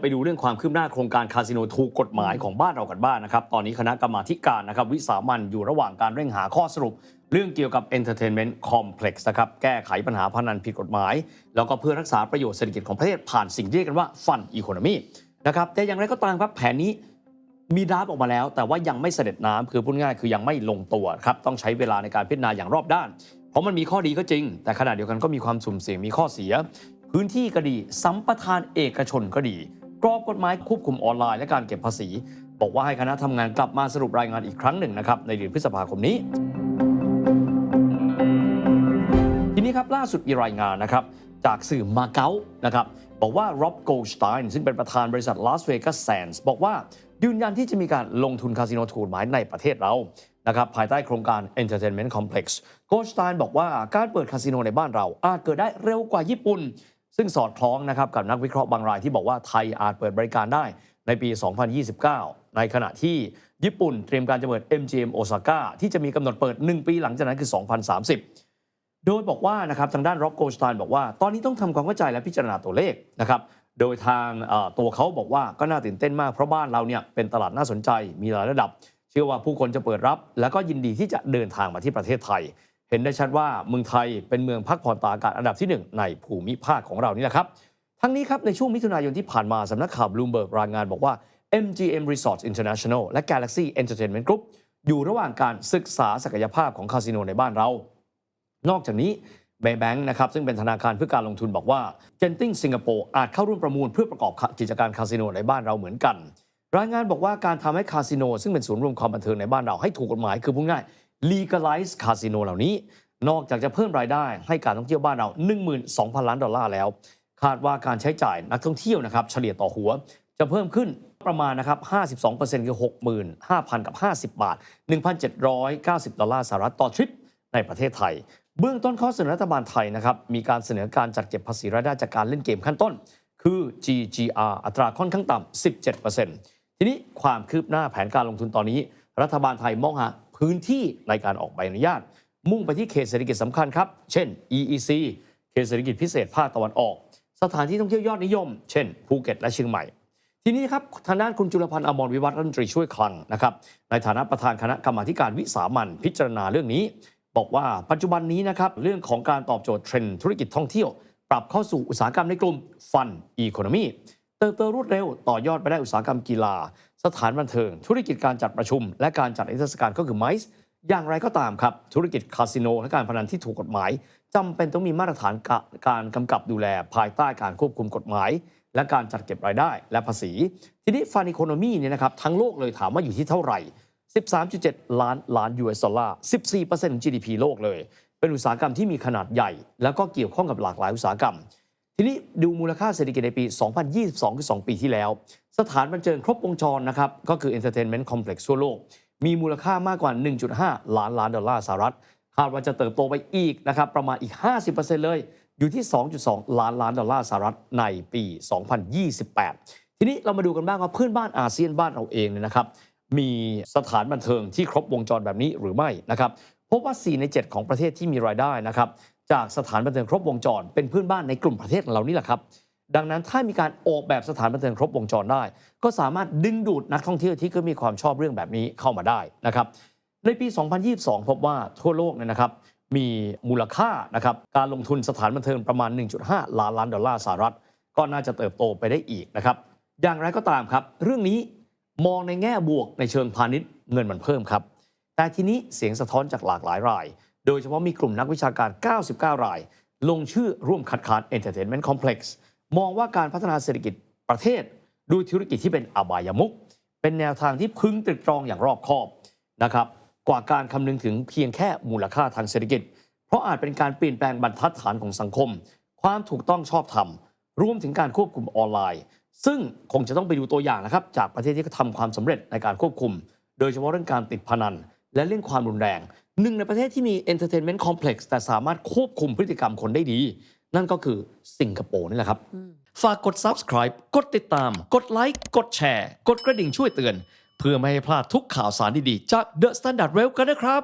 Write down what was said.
ไปดูเรื่องความคืบหน้าโครงการคาสิโนถูกกฎหมายของบ้านเรากันบ้างนะครับ ตอนนี้คณะกรรมาธิการนะครับวิสามันอยู่ระหว่างการเร่งหาข้อสรุป เรื่องเกี่ยวกับ Entertainment Complex นะครับแก้ไขปัญหาพนันผิดกฎหมาย แล้วก็เพื่อรักษาประโยชน์เศรษฐกิจของประเทศผ่านสิ่งที่เรียกกันว่าฟันอีโคโนมีนะครับแต่อย่างไรก็ตามครับแผนนี้มีดราฟออกมาแล้ว แต่ว่ายังไม่เสด็จน้ำคือพูดง่ายคือยังไม่ลงตัวครับต้องใช้เวลาในการพิจารณาอย่างรอบด้าน เพราะมันมีข้อดีก็จริง แต่ขณะเดียวกันก็มีความสุ่มเสี่ยงมีข้อเสีย พื้นที่ก็ดีสัมปทานเอกชนก็ดี กรอบกฎหมายควบคุมออนไลน์และการเก็บภาษี บอกว่าให้คณะทำงานกลับมาสรุปรายงานอีกครั้งหนึ่งนะครับในเดือนพฤษภาคมนี้ ทีนี้ครับล่าสุดมีรายงานนะครับจากสื่อมาเก๊านะครับบอกว่าร็อบโกลสไตน์ซึ่งเป็นประธานบริษัท Las Vegas Sands บอกว่ายืนยันที่จะมีการลงทุนคาสิโนถูกกฎหมายในประเทศเรานะครับภายใต้โครงการ Entertainment Complex โกลสไตน์บอกว่าการเปิดคาสิโนในบ้านเราอาจเกิดได้เร็วกว่าญี่ปุ่น ซึ่งสอดคล้องนะครับกับนักวิเคราะห์บางรายที่บอกว่าไทยอาจเปิดบริการได้ในปี 2029 ในขณะที่ญี่ปุ่นเตรียมการจะเปิด MGM Osaka ที่จะมีกำหนดเปิด 1 ปีหลังจากนั้นคือ 2030 โดยบอกว่านะครับทางด้านร็อบโกลสไตน์บอกว่า ตอนนี้ต้องทำความเข้าใจและพิจารณาตัวเลขนะครับโดยทางตัวเขาบอกว่าก็น่าตื่นเต้นมากเพราะบ้านเราเนี่ยเป็นตลาดน่าสนใจมีหลายระดับ เชื่อว่าผู้คนจะเปิดรับ และก็ยินดีที่จะเดินทางมาที่ประเทศไทย เห็นได้ชัดว่าเมืองไทยเป็นเมืองพักผ่อนตากอากาศอันดับที่ 1 ในภูมิภาคของเรานี่แหละครับ ทั้งนี้ครับในช่วงมิถุนายนที่ผ่านมาสำนักข่าวบลูมเบิร์กรายงานบอกว่า MGM Resorts International และ Galaxy Entertainment Group อยู่ระหว่างการศึกษาศักยภาพของคาสิโนในบ้านเรา นอกจากนี้เบย์แบงค์นะครับซึ่งเป็นธนาคารเพื่อการลงทุนบอกว่าเจนติงสิงคโปร์อาจเข้าร่วมประมูลเพื่อประกอบกิจการคาสิโนในบ้านเราเหมือนกัน รายงานบอกว่าการทำให้คาสิโนซึ่งเป็นศูนย์รวมความบันเทิงในบ้านเราให้ถูกกฎหมายคือพูดง่าย legalize คาสิโนเหล่านี้ นอกจากจะเพิ่มรายได้ให้การท่องเที่ยวบ้านเรา 12,000 ล้านดอลลาร์แล้ว คาดว่าการใช้จ่ายนักท่องเที่ยวนะครับเฉลี่ยต่อหัวจะเพิ่มขึ้นประมาณนะครับ 52%คือ 65,000 กับ 50 บาท 1,790 ดอลลาร์สหรัฐต่อทริปในประเทศไทย เบื้องต้นข้อเสนอรัฐบาลไทยนะครับ มีการเสนอการจัดเก็บภาษีรายได้จากการเล่นเกมขั้นต้น คือ GGR อัตราค่อนข้างต่ำ17%ทีนี้ความคืบหน้าแผนการลงทุนตอนนี้ รัฐบาลไทยมองหา พื้นที่ในการออกใบอนุญาต มุ่งไปที่เขตเศรษฐกิจสำคัญครับ เช่น EEC เขตเศรษฐกิจพิเศษภาคตะวันออก สถานที่ท่องเที่ยวยอดนิยม เช่นภูเก็ตและเชียงใหม่ ทีนี้ครับทางด้านคุณจุลพันธ์อมรวิวัฒน์รัฐมนตรีช่วยคลังนะครับในฐานะประธานคณะกรรมาการวิสามันพิจารณาเรื่องนี้ บอกว่าปัจจุบันนี้นะครับเรื่องของการตอบโจทย์เทรนด์ธุรกิจท่องเที่ยว ปรับเข้าสู่อุตสาหกรรมในกลุ่มฟันอีโคโนมี เติบโตรวดเร็วต่อยอดไปได้อุตสาหกรรมกีฬา สถานบันเทิง ธุรกิจการจัดประชุม และการจัดนิทรรศการก็คือไมซ์อย่างไรก็ตามครับ ธุรกิจคาสิโนและการพนันที่ถูกกฎหมายจำเป็นต้องมีมาตรฐานกการกำกับดูแลภายใต้การควบคุมกฎหมาย และการจัดเก็บรายได้และภาษี ทีนี้ฟันอีโคโนมีเนี่ยนะครับทั้งโลกเลยถามว่าอยู่ที่เท่าไหร่ 13.7 ล้านล้าน US ดอลลาร์ 14%ของ GDP โลกเลย เป็นอุตสาหกรรมที่มีขนาดใหญ่ แล้วก็เกี่ยวข้องกับหลากหลายอุตสาหกรรม ทีนี้ดูมูลค่าเศรษฐกิจในปี 2022 คือ 2 ปีที่แล้ว สถานบันเทิงครบวงจรนะครับ ก็คือ Entertainment Complex ทั่วโลก มีมูลค่ามากกว่า 1.5 ล้านล้านดอลลาร์สหรัฐ คาดว่าจะเติบโตไปอีกนะครับ ประมาณอีก 50%เลย อยู่ที่ 2.2 ล้านล้านดอลลาร์สหรัฐในปี 2028 ทีนี้เรามาดูกันบ้างว่าเพื่อนบ้านอาเซียนบ้านเราเองเนี่ยนะครับ มีสถานบันเทิงที่ครบวงจรแบบนี้หรือไม่นะครับพบว่า 4 ใน 7 ของประเทศที่มีรายได้นะครับ จากสถานบันเทิงครบวงจร เป็นเพื่อนบ้านในกลุ่มประเทศของเรานี่แหละครับ ดังนั้นถ้ามีการออกแบบสถานบันเทิงครบวงจรได้ ก็สามารถดึงดูดนักท่องเที่ยวที่ก็มีความชอบเรื่องแบบนี้เข้ามาได้นะครับ ในปี 2022 พบว่าทั่วโลกเนี่ยนะครับมีมูลค่านะครับการลงทุนสถานบันเทิงประมาณ 1.5 ล้านล้านดอลลาร์สหรัฐ ก็น่าจะเติบโตไปได้อีกนะครับ อย่างไรก็ตามครับ เรื่องนี้มองในแง่บวกในเชิงพาณิชย์เงินมันเพิ่มครับ แต่ทีนี้เสียงสะท้อนจากหลากหลายราย โดยเฉพาะมีกลุ่มนักวิชาการ 99 ราย ลงชื่อร่วมคัดค้าน Entertainment Complex มองว่าการพัฒนาเศรษฐกิจประเทศด้วยธุรกิจที่เป็นอบายมุก เป็นแนวทางที่พึงตรึกตรองอย่างรอบคอบนะครับกว่าการคำนึงถึงเพียงแค่มูลค่าทางเศรษฐกิจ เพราะอาจเป็นการเปลี่ยนแปลงบรรทัดฐานของสังคม ความถูกต้องชอบธรรมรวมถึงการควบคุมออนไลน์ ซึ่งคงจะต้องไปดูตัวอย่างนะครับ จากประเทศที่เขาทำความสำเร็จในการควบคุม โดยเฉพาะเรื่องการติดพนัน และเรื่องความรุนแรง หนึ่งในประเทศที่มี Entertainment Complex แต่สามารถควบคุมพฤติกรรมคนได้ดี นั่นก็คือสิงคโปร์นี่แหละครับ ฝากกด subscribe กดติดตาม กดไลค์กดแชร์ กดกระดิ่งช่วยเตือน เพื่อไม่ให้พลาดทุกข่าวสารดีๆ จาก The Standard Well กันนะครับ